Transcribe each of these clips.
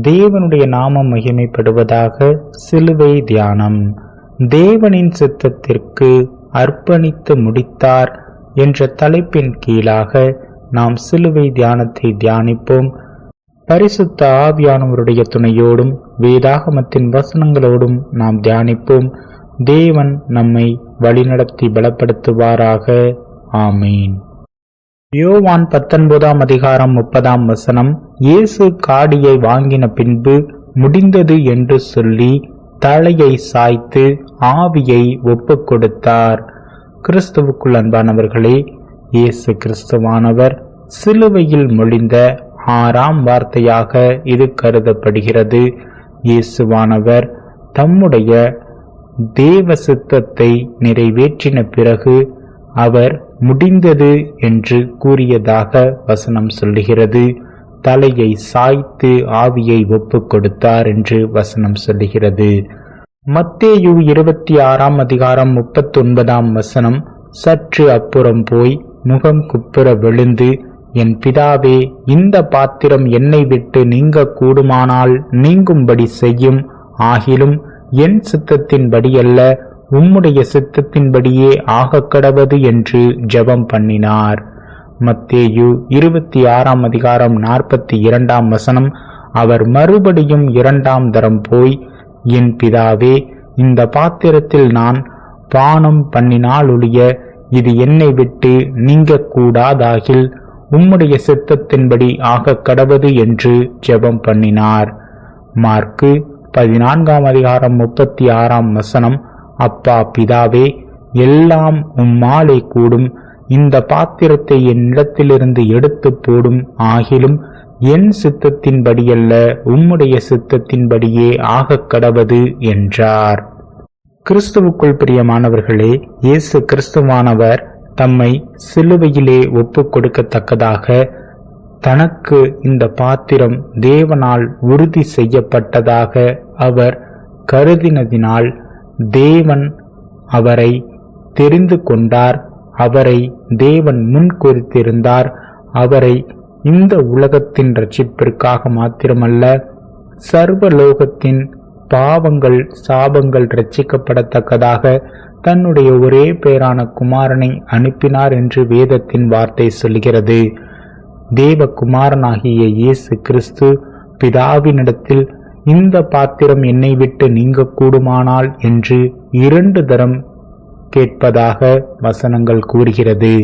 தேவனுடைய நாமம் மகிமைப்படுவதாக சிலுவை தியானம். தேவனின் சித்தத்திற்கு அர்ப்பணித்து முடித்தார் என்ற தலைப்பின் கீழாக நாம் சிலுவை தியானத்தை தியானிப்போம். பரிசுத்த ஆவியானவருடைய துணையோடும் வேதாகமத்தின் வசனங்களோடும் நாம் தியானிப்போம். தேவன் நம்மை வழிநடத்தி பலப்படுத்துவாராக. ஆமீன். யோவான் பத்தொன்பதாம் அதிகாரம் முப்பதாம் வசனம் இயேசு காடியை வாங்கின பின்பு முடிந்தது என்று சொல்லி தலையை சாய்த்து ஆவியை ஒப்பு கொடுத்தார். கிறிஸ்துவுக்குள் அன்பானவர்களே இயேசு கிறிஸ்துவானவர் சிலுவையில் மொழிந்த ஆறாம் வார்த்தையாக இது கருதப்படுகிறது. இயேசுவானவர் தம்முடைய தேவ சித்தத்தை நிறைவேற்றின பிறகு அவர் முடிந்தது என்று கூறியதாக வசனம் சொல்லுகிறது. தலையை சாய்த்து ஆவியை ஒப்பு கொடுத்தார் என்று வசனம் சொல்லுகிறது. மத்தேயு இருபத்தி ஆறாம் அதிகாரம் முப்பத்தி ஒன்பதாம் வசனம் சற்று அப்புறம் போய் முகம் குப்புற விழுந்து என் பிதாவே இந்த பாத்திரம் என்னை விட்டு நீங்க கூடுமானால் நீங்கும்படி செய்யும். ஆகிலும் என் சித்தத்தின்படியல்ல உம்முடைய சித்தத்தின்படியே ஆகக்கடவது என்று ஜெபம் பண்ணினார். மத்தேயு இருபத்தி ஆறாம் அதிகாரம் நாற்பத்தி இரண்டாம் வசனம் அவர் மறுபடியும் இரண்டாம் தரம் போய் என் பிதாவே இந்த பாத்திரத்தில் நான் பானம் பண்ணினாலொழிய இது என்னை விட்டு நீங்க கூடாதாகில் உம்முடைய சித்தத்தின்படி ஆக கடவது என்று ஜெபம் பண்ணினார். மார்க்கு பதினான்காம் அதிகாரம் முப்பத்தி ஆறாம் வசனம் அப்பா பிதாவே எல்லாம் உம்மாலே கூடும். இந்த பாத்திரத்தை என்னிடத்திலிருந்து எடுத்து போடும் ஆகிலும் என் சித்தத்தின்படியல்ல உம்முடைய சித்தத்தின்படியே ஆகக் கடவது என்றார். கிறிஸ்துவுக்குள் பிரியமானவர்களே இயேசு கிறிஸ்துவானவர் தம்மை சிலுவையிலே ஒப்புக் கொடுக்கத்தக்கதாக தனக்கு இந்த பாத்திரம் தேவனால் உறுதி செய்யப்பட்டதாக அவர் கருதினதினால் தேவன் அவரை தெரிந்து கொண்டார் அவரை தேவன் முன் குறித்திருந்தார் அவரை இந்த உலகத்தின் ரட்சிப்பிற்காக மாத்திரமல்ல சர்வலோகத்தின் பாவங்கள் சாபங்கள் ரட்சிக்கப்படத்தக்கதாக தன்னுடைய ஒரே பேரான குமாரனை அனுப்பினார் என்று வேதத்தின் வார்த்தை சொல்கிறது. தேவ குமாரனாகிய இயேசு கிறிஸ்து பிதாவினிடத்தில் இந்த பாத்திரம் என்னை விட்டு நீங்க கூடுமானால் என்று இரண்டு தரம் கேட்பதாக வசனங்கள் கூறுகிறது.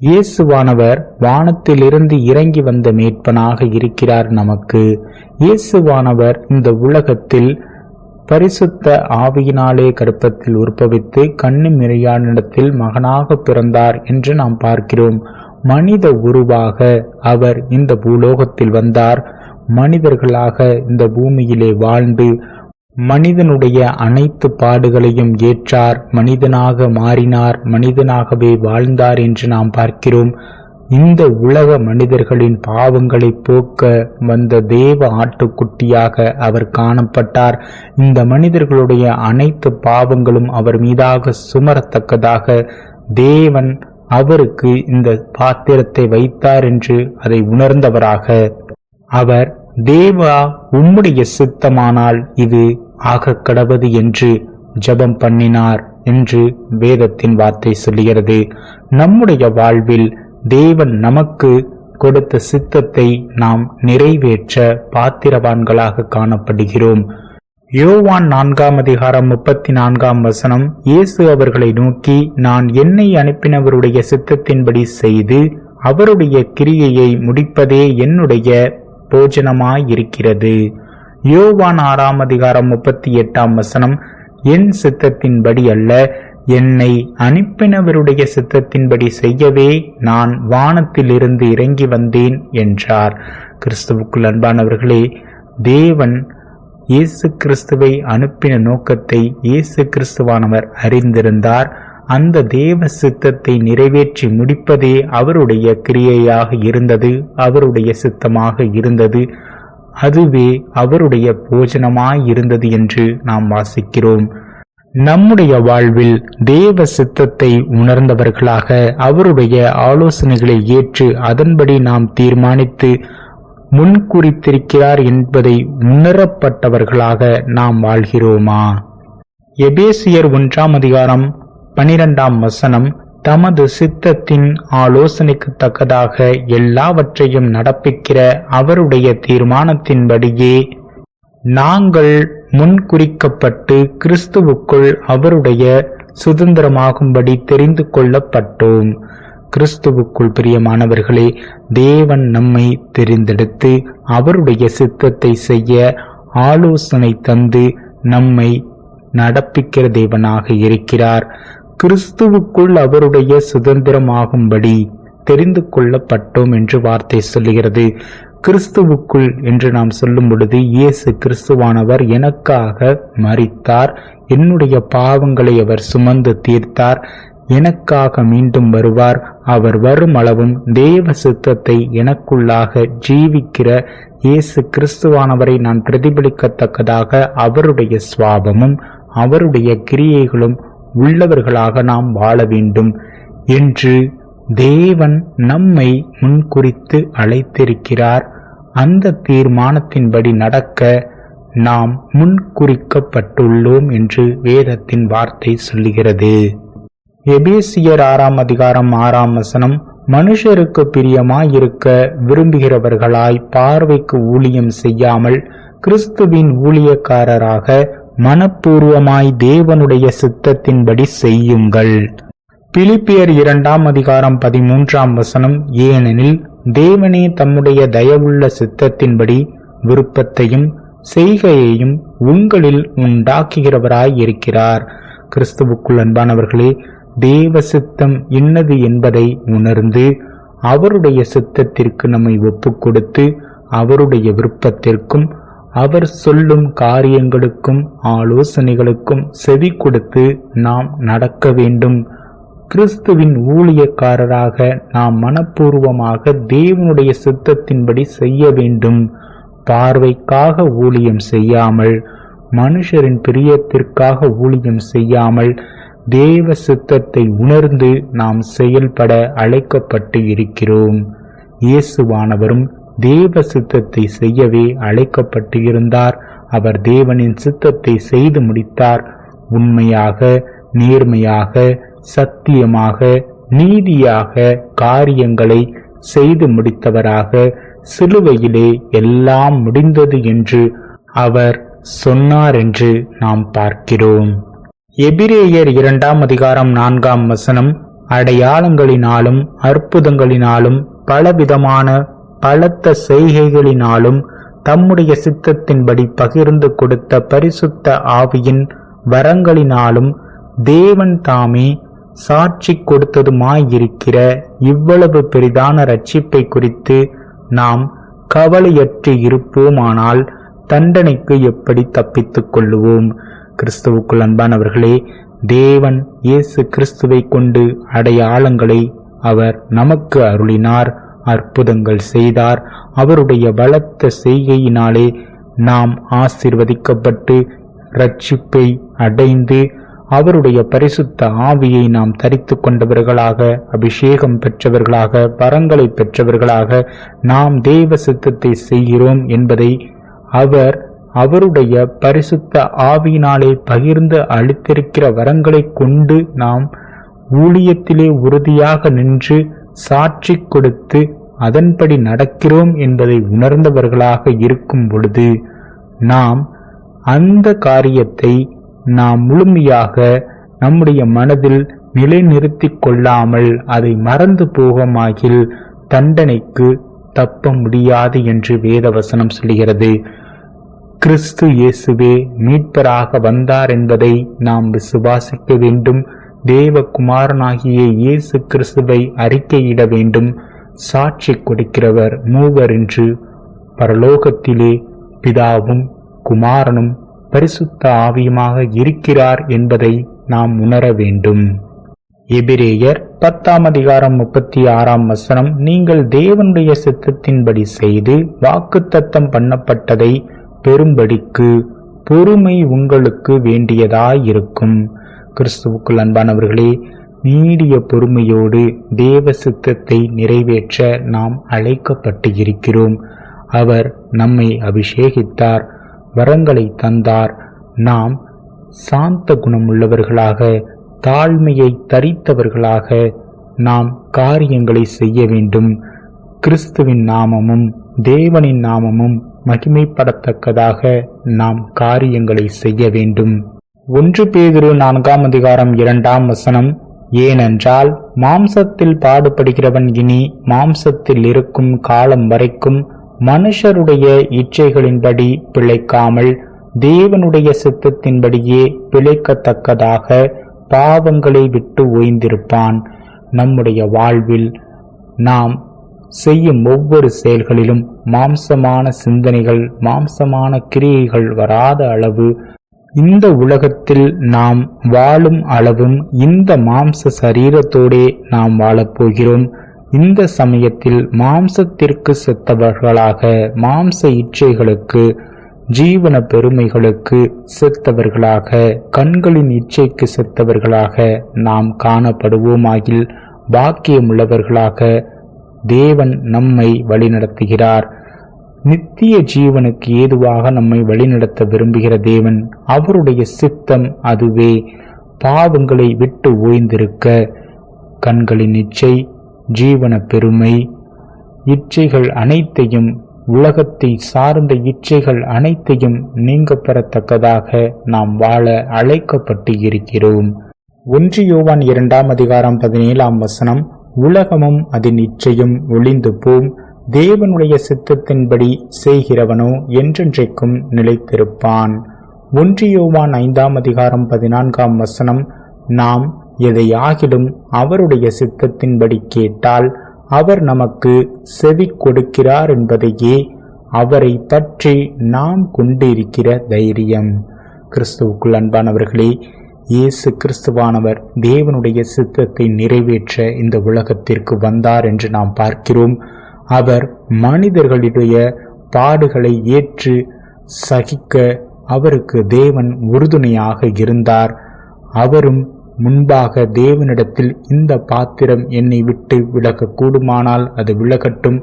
இயேசுவானவர் வானத்திலிருந்து இறங்கி வந்த மேற்பனாக இருக்கிறார் நமக்கு. இயேசுவானவர் இந்த உலகத்தில் பரிசுத்த ஆவியினாலே கருப்பத்தில் உற்பவித்து கண்ணு மிரையானிடத்தில் மகனாக பிறந்தார் என்று நாம் பார்க்கிறோம். மனித உருவாக அவர் இந்த பூலோகத்தில் வந்தார். மனிதர்களாக இந்த பூமியிலே வாழ்ந்து மனிதனுடைய அனைத்து பாடுகளையும் ஏற்றார் மனிதனாக மாறினார் மனிதனாகவே வாழ்ந்தார் என்று நாம் பார்க்கிறோம். இந்த உலக மனிதர்களின் பாவங்களை போக்க வந்த தேவ ஆட்டுக்குட்டியாக அவர் காணப்பட்டார். இந்த மனிதர்களுடைய அனைத்து பாவங்களும் அவர் மீதாக சுமரத்தக்கதாக தேவன் அவருக்கு இந்த பாத்திரத்தை வைத்தார் என்று அதை உணர்ந்தவராக அவர் தேவா உம்முடைய சித்தமானால் இது ஆக கடவது என்று ஜபம் பண்ணினார் என்று வேதத்தின் வார்த்தை சொல்லுகிறது. நம்முடைய வாழ்வில் தேவன் நமக்கு கொடுத்த சித்தத்தை நாம் நிறைவேற்ற பாத்திரவான்களாக காணப்படுகிறோம். யோவான் நான்காம் அதிகாரம் முப்பத்தி நான்காம் வசனம் இயேசு அவர்களை நோக்கி நான் என்னை அனுப்பினவருடைய சித்தத்தின்படி செய்து அவருடைய கிரியையை முடிப்பதே என்னுடைய போஜனமாயிருக்கிறது யோவான் ஆறாம் அதிகாரம் முப்பத்தி எட்டாம் வசனம் என் சித்தத்தின்படி அல்ல என்னை அனுப்பினவருடைய சித்தத்தின்படி செய்யவே நான் வானத்திலிருந்து இறங்கி வந்தேன் என்றார். கிறிஸ்துவுக்குள் அன்பானவர்களே தேவன் இயேசு கிறிஸ்துவை அனுப்பின நோக்கத்தை இயேசு கிறிஸ்துவானவர் அறிந்திருந்தார். அந்த தேவ சித்தத்தை நிறைவேற்றி முடிப்பதே அவருடைய கிரியையாக இருந்தது அவருடைய சித்தமாக இருந்தது. அதுவே அவருடைய போஜனமாய் இருந்தது என்று நாம் வாசிக்கிறோம். நம்முடைய வாழ்வில் தேவ சித்தத்தை உணர்ந்தவர்களாக அவருடைய ஆலோசனைகளை ஏற்று அதன்படி நாம் தீர்மானித்து முன்குறித்திருக்கிறார் என்பதை உணரப்பட்டவர்களாக நாம் வாழ்கிறோமா? எபேசியர் ஒன்றாம் அதிகாரம் பனிரெண்டாம் வசனம் தமது சித்தத்தின் ஆலோசனைக்கு தக்கதாக எல்லாவற்றையும் நடப்பிக்கிற அவருடைய தீர்மானத்தின்படியே நாங்கள் முன்குறிக்கப்பட்டு கிறிஸ்துவுக்குள் அவருடைய சுதந்திரமாகும்படி தெரிந்து கொள்ளப்பட்டோம். கிறிஸ்துவுக்குள் பிரியமானவர்களே தேவன் நம்மை தெரிந்தெடுத்து அவருடைய சித்தத்தை செய்ய ஆலோசனை தந்து நம்மை நடப்பிக்கிற தேவனாக இருக்கிறார். கிறிஸ்துவுக்குள் அவருடைய சுதந்திரமாகும்படி தெரிந்து கொள்ளப்பட்டோம் என்று வார்த்தை சொல்லுகிறது. கிறிஸ்துவுக்குள் என்று நாம் சொல்லும் பொழுது இயேசு கிறிஸ்துவானவர் எனக்காக மறித்தார் என்னுடைய பாவங்களை அவர் சுமந்து தீர்த்தார். எனக்காக மீண்டும் வருவார். அவர் வரும் அளவும் தேவ சித்தத்தை எனக்குள்ளாக ஜீவிக்கிற இயேசு கிறிஸ்துவானவரை நான் பிரதிபலிக்கத்தக்கதாக அவருடைய சுவாபமும் அவருடைய கிரியைகளும் உள்ளவர்களாக நாம் வாழ வேண்டும் என்று தேவன் நம்மை முன்குறித்து அழைத்திருக்கிறார். அந்த தீர்மானத்தின்படி நடக்க நாம் முன்குறிக்கப்பட்டுள்ளோம் என்று வேதத்தின் வார்த்தை சொல்லுகிறது. எபேசியர் ஆறாம் அதிகாரம் ஆறாம் வசனம் மனுஷருக்கு பிரியமாயிருக்க விரும்புகிறவர்களாய் பார்வைக்கு ஊழியம் செய்யாமல் கிறிஸ்துவின் ஊழியக்காரராக மனப்பூர்வமாய் தேவனுடைய சித்தத்தின்படி செய்யுங்கள். பிலிப்பியர் இரண்டாம் அதிகாரம் பதிமூன்றாம் வசனம் ஏனெனில் தேவனே தம்முடைய தயவுள்ள சித்தத்தின்படி விருப்பத்தையும் செய்கையையும் உங்களில் உண்டாக்குகிறவராய் இருக்கிறார். கிறிஸ்துவுக்குள் அன்பானவர்களே தேவ சித்தம் என்னது என்பதை உணர்ந்து அவருடைய சித்தத்திற்கு நம்மை ஒப்புக் கொடுத்து அவருடைய விருப்பத்திற்கும் அவர் சொல்லும் காரியங்களுக்கும் ஆலோசனைகளுக்கும் செவி கொடுத்து நாம் நடக்க வேண்டும். கிறிஸ்துவின் ஊழியக்காரராக நாம் மனப்பூர்வமாக தேவனுடைய சித்தத்தின்படி செய்ய வேண்டும். பார்வைக்காக ஊழியம் செய்யாமல் மனுஷரின் பிரியத்திற்காக ஊழியம் செய்யாமல் தேவ சித்தத்தை உணர்ந்து நாம் செயல்பட அழைக்கப்பட்டு இருக்கிறோம். இயேசுவானவரும் தேவ சித்தத்தை செய்யவே அழைக்கப்பட்டு இருந்தார் அவர் தேவனின் சித்தத்தை செய்து முடித்தார். உண்மையாக நேர்மையாக சத்தியமாக நீதியாக காரியங்களை செய்து முடித்தவராக சிலுவையிலே எல்லாம் முடிந்தது என்று அவர் சொன்னார் என்று நாம் பார்க்கிறோம். எபிரேயர் இரண்டாம் அதிகாரம் நான்காம் வசனம் அடையாளங்களினாலும் அற்புதங்களினாலும் பலவிதமான பலத்த செய்கைகளினாலும் தம்முடைய சித்தத்தின்படி பகிர்ந்து கொடுத்த பரிசுத்த ஆவியின் வரங்களினாலும் தேவன் தாமே சாட்சி கொடுத்ததுமாயிருக்கிற இவ்வளவு பெரிதான ரட்சிப்பை குறித்து நாம் கவலையற்று இருப்போமானால் தண்டனைக்கு எப்படி தப்பித்துக் கொள்ளுவோம்? கிறிஸ்துவுக்குள் அன்பானவர்களே தேவன் இயேசு கிறிஸ்துவை கொண்டு அடையாளங்களை அவர் நமக்கு அருளினார். அற்புதங்கள் செய்தார். அவருடைய பலத்த செய்கையினாலே நாம் ஆசிர்வதிக்கப்பட்டு ரட்சிப்பை அடைந்து அவருடைய பரிசுத்த ஆவியை நாம் தரித்து கொண்டவர்களாக அபிஷேகம் பெற்றவர்களாக வரங்களை பெற்றவர்களாக நாம் தேவ சித்தத்தை செய்கிறோம் என்பதை அவர் அவருடைய பரிசுத்த ஆவியினாலே பகிர்ந்து அளித்திருக்கிற வரங்களை கொண்டு நாம் ஊழியத்திலே உறுதியாக நின்று சாட்சி கொடுத்து அதன்படி நடக்கிறோம் என்பதை உணர்ந்தவர்களாக இருக்கும் பொழுது நாம் அந்த காரியத்தை நாம் முழுமையாக நம்முடைய மனதில் நிலைநிறுத்தி கொள்ளாமல் அதை மறந்து போகமாகில் தண்டனைக்கு தப்ப முடியாது என்று வேதவசனம் சொல்கிறது. கிறிஸ்து இயேசுவே மீட்பராக வந்தார் என்பதை நாம் விசுவாசிக்க வேண்டும். தேவகுமாரனாகிய இயேசு கிறிஸ்துவை அறிக்கையிட வேண்டும் சாட்சி கொடுக்கிறவர் மூவர் என்று பரலோகத்திலே பிதாவும் குமாரனும் பரிசுத்த ஆவியுமாக இருக்கிறார் என்பதை நாம் உணர வேண்டும். எபிரேயர் பத்தாம் அதிகாரம் முப்பத்தி ஆறாம் வசனம் நீங்கள் தேவனுடைய சித்தத்தின்படி செய்து வாக்குத்தத்தம் பண்ணப்பட்டதை பெரும்படிக்கு பொறுமை உங்களுக்கு வேண்டியதாயிருக்கும். கிறிஸ்துவுக்குள் அன்பானவர்களே நீடிய பொறுமையோடு தேவ சித்தத்தை நிறைவேற்ற நாம் அழைக்கப்பட்டு இருக்கிறோம் அவர் நம்மை அபிஷேகித்தார் வரங்களை தந்தார். நாம் சாந்த குணமுள்ளவர்களாக தாழ்மையை தரித்தவர்களாக நாம் காரியங்களை செய்ய வேண்டும். கிறிஸ்துவின் நாமமும் தேவனின் நாமமும் மகிமைப்படத்தக்கதாக நாம் காரியங்களை செய்ய வேண்டும். ஒன்று பேதுரு நான்காம் அதிகாரம் இரண்டாம் வசனம் ஏனென்றால் மாம்சத்தில் பாடுபடுகிறவன் இனி மாம்சத்தில் இருக்கும் காலம் வரைக்கும் மனுஷருடைய இச்சைகளின்படி பிழைக்காமல் தேவனுடைய சித்தத்தின்படியே பிழைக்கத்தக்கதாக பாவங்களை விட்டு ஓய்ந்திருப்பான். நம்முடைய வாழ்வில் நாம் செய்யும் ஒவ்வொரு செயல்களிலும் மாம்சமான சிந்தனைகள் மாம்சமான கிரியைகள் வராத அளவு இந்த உலகத்தில் நாம் வாழும் அளவும் இந்த மாம்ச சரீரத்தோடே நாம் வாழப்போகிறோம் இந்த சமயத்தில் மாம்சத்திற்கு செத்தவர்களாக மாம்ச இச்சைகளுக்கு ஜீவன பெருமைகளுக்கு செத்தவர்களாக கண்களின் இச்சைக்கு செத்தவர்களாக நாம் காணப்படுவோமாகில் பாக்கியமுள்ளவர்களாக தேவன் நம்மை வழிநடத்துகிறார். நித்திய ஜீவனுக்கு ஏதுவாக நம்மை வழிநடத்த விரும்புகிற தேவன். அவருடைய சித்தம் அதுவே. பாவங்களை விட்டு ஓய்ந்திருக்க கண்களின் இச்சை ஜீவன பெருமை இச்சைகள் அனைத்தையும் உலகத்தை சார்ந்த இச்சைகள் அனைத்தையும் நீங்க பெறத்தக்கதாக நாம் வாழ அழைக்கப்பட்டு இருக்கிறோம் ஒன்று யோவான் இரண்டாம் அதிகாரம் பதினேழாம் வசனம் உலகமும் அதன் இச்சையும் ஒளிந்து போம். தேவனுடைய சித்தத்தின்படி செய்கிறவனோ என்றென்றைக்கும் நிலைத்திருப்பான். ஒன்றியோவான் ஐந்தாம் அதிகாரம் பதினான்காம் வசனம் நாம் எதையாகிலும் அவருடைய சித்தத்தின்படி கேட்டால் அவர் நமக்கு செவி கொடுக்கிறார் என்பதையே அவரை பற்றி நாம் கொண்டிருக்கிற தைரியம். கிறிஸ்துவுக்குள் அன்பானவர்களே இயேசு கிறிஸ்துவானவர் தேவனுடைய சித்தத்தை நிறைவேற்ற இந்த உலகத்திற்கு வந்தார் என்று நாம் பார்க்கிறோம். அவர் மனிதர்களுடைய பாடுகளை ஏற்று சகிக்க அவருக்கு தேவன் உறுதுணையாக இருந்தார். அவரும் முன்பாக தேவனிடத்தில் இந்த பாத்திரம் என்னை விட்டு விலக கூடுமானால் அது விலகட்டும்.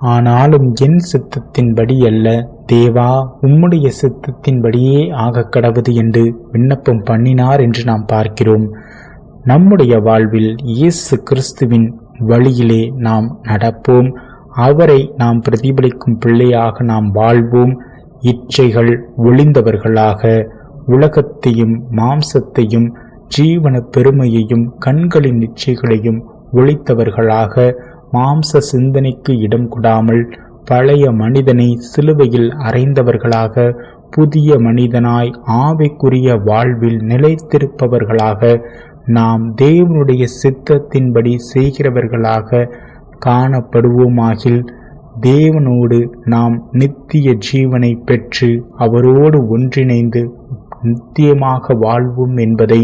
ஆனாலும் என் சித்தத்தின்படி அல்ல. தேவா உம்முடைய சித்தத்தின்படியே ஆக கடவுது என்று விண்ணப்பம் பண்ணினார் என்று நாம் பார்க்கிறோம். நம்முடைய வாழ்வில் இயேசு கிறிஸ்துவின் வழியிலே நாம் நடப்போம். அவரை நாம் பிரதிபலிக்கும் பிள்ளையாக நாம் வாழ்வோம். இச்சைகள் ஒளிந்தவர்களாக உலகத்தையும் மாம்சத்தையும் ஜீவன பெருமையையும் கண்களின் இச்சைகளையும் ஒழித்தவர்களாக மாம்ச சிந்தனைக்கு இடம் கொடாமல் பழைய மனிதனை சிலுவையில் அறைந்தவர்களாக புதிய மனிதனாய் ஆவிக்குரிய வாழ்வில் நிலைத்திருப்பவர்களாக நாம் தேவனுடைய சித்தத்தின்படி செய்கிறவர்களாக காணப்படுவோமாகில் தேவனோடு நாம் நித்திய ஜீவனை பெற்று அவரோடு ஒன்றிணைந்து நித்தியமாக வாழ்வோம் என்பதை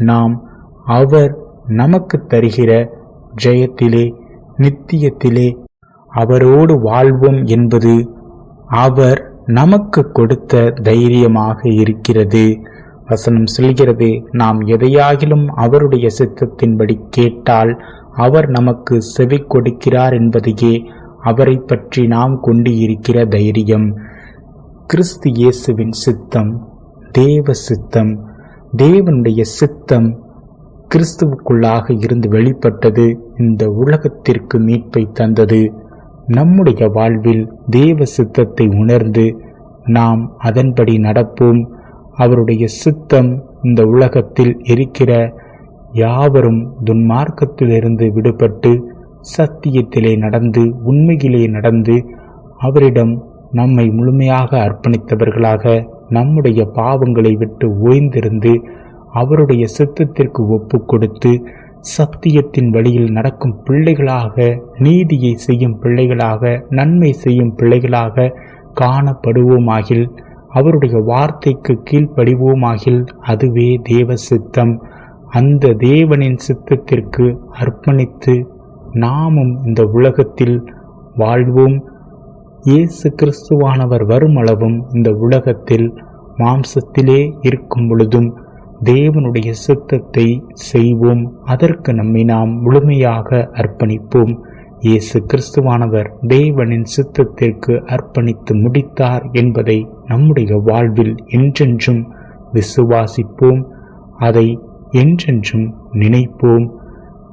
நாம் அவர் நமக்கு தருகிற ஜெயத்திலே நித்தியத்திலே அவரோடு வாழ்வோம் என்பது அவர் நமக்கு கொடுத்த தைரியமாக இருக்கிறது. வசனம் சொல்கிறது நாம் எதையாகிலும் அவருடைய சித்தத்தின்படி கேட்டால் அவர் நமக்கு செவி கொடுக்கிறார் என்பதையே அவரை பற்றி நாம் கொண்டு இருக்கிற தைரியம். கிறிஸ்து இயேசுவின் சித்தம் தேவ சித்தம் தேவனுடைய சித்தம் கிறிஸ்துவுக்குள்ளாக இருந்து வெளிப்பட்டது இந்த உலகத்திற்கு மீட்பை தந்தது. நம்முடைய வாழ்வில் தேவ சித்தத்தை உணர்ந்து நாம் அதன்படி நடப்போம். அவருடைய சித்தம் இந்த உலகத்தில் இருக்கிற யாவரும் துன்மார்க்கத்திலிருந்து விடுபட்டு சத்தியத்திலே நடந்து உண்மையிலே நடந்து அவரிடம் நம்மை முழுமையாக அர்ப்பணித்தவர்களாக நம்முடைய பாவங்களை விட்டு ஓய்ந்திருந்து அவருடைய சித்தத்திற்கு ஒப்பு கொடுத்து சத்தியத்தின் வழியில் நடக்கும் பிள்ளைகளாக நீதியை செய்யும் பிள்ளைகளாக நன்மை செய்யும் பிள்ளைகளாக காணப்படுவோமாகில் அவருடைய வார்த்தைக்கு கீழ்ப்படிவோமாகில் அதுவே தேவ சித்தம். அந்த தேவனின் சித்தத்திற்கு அர்ப்பணித்து நாமும் இந்த உலகத்தில் வாழ்வோம். இயேசு கிறிஸ்துவானவர் வருமளவும் இந்த உலகத்தில் மாம்சத்திலே இருக்கும் பொழுதும் தேவனுடைய சித்தத்தை செய்வோம். அதற்கு நம்மை நாம் முழுமையாக அர்ப்பணிப்போம். இயேசு கிறிஸ்துவானவர் தேவனின் சித்தத்திற்கு அர்ப்பணித்து முடித்தார் என்பதை நம்முடைய வாழ்வில் என்றென்றும் விசுவாசிப்போம். அதை என்றென்றும் நினைப்போம்.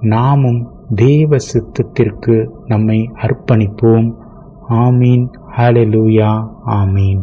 நாமும் தேவ சித்தத்திற்கு நம்மை அர்ப்பணிப்போம். ஆமீன். ஹலெலூயா ஆமீன்.